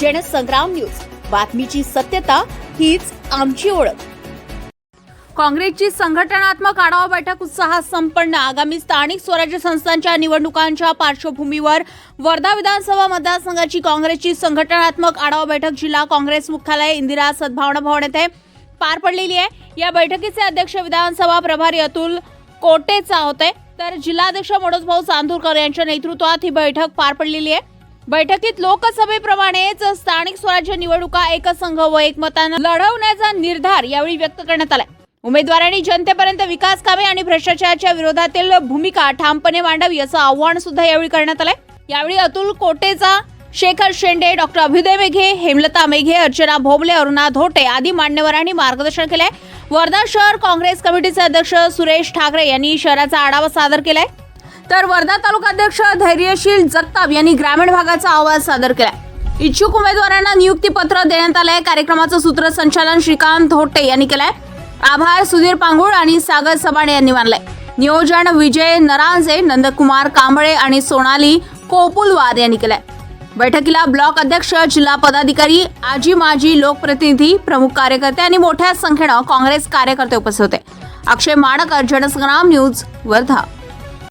Jansangram news. बातमीची सत्यता हीच आमची ओळख. काँग्रेसची संघटनात्मक आढावा बैठक उत्साहात संपन्न. आगामी स्थानिक स्वराज्य संस्थांच्या निवडणुकांच्या पार्श्वभूमीवर वर्धा विधानसभा मतदारसंघाची काँग्रेसची संघटनात्मक आढावा बैठक जिल्हा काँग्रेस मुख्यालय इंदिरा सद्भावना भवन येथे पार पडलेली आहे. या बैठकीचे अध्यक्ष विधानसभा प्रभारी अतुल कोटेचा होते. तर जिल्हाध्यक्ष मनोज भाऊ चांदूरकर यांच्या नेतृत्वात ही बैठक पार पडलेली आहे. बैठकीत लोकसभेप्रमाणेच स्थानिक स्वराज्य निवडणुका एकसंघ व एकमतानं लढवण्याचा निर्धार यावेळी व्यक्त करण्यात आलाय. उमेदवारांनी जनतेपर्यंत विकास कामे आणि भ्रष्टाचाराच्या विरोधातील भूमिका ठामपणे मांडावी असं आव्हान सुद्धा यावेळी करण्यात आलंय. यावेळी अतुल कोटेचा शेखर शेंडे डॉक्टर अभ्युदय मेघे हेमलता मेघे अर्चना भोबले अरुणा धोटे आदी मान्यवरांनी मार्गदर्शन केलंय. वर्धा शहर काँग्रेस कमिटीचे अध्यक्ष सुरेश ठाकरे यांनी शहराचा आढावा सादर केलाय. तर वर्धा तालुकाध्यक्ष धैर्यशील जगताप यांनी ग्रामीण भागाचा आवाज सादर केला इच्छुक उमेदवारांना नियुक्तीपत्र देण्यात आलंय. कार्यक्रमाचं सूत्रसंचालन श्रीकांत धोटे यांनी केलंय. आभार सुधीर पांगुळ आणि सागर सबाणे यांनी मानलंय. नियोजन विजय नरांजे नंदकुमार कांबळे आणि सोनाली कोपुलवार यांनी केलंय. बैठकीला ब्लॉक अध्यक्ष जिल्हा पदाधिकारी आजी माजी लोकप्रतिनिधी प्रमुख कार्यकर्ते आणि मोठ्या संख्येनं काँग्रेस कार्यकर्ते उपस्थित होते. अक्षय माडकर जनसंग्राम न्यूज वर्धा.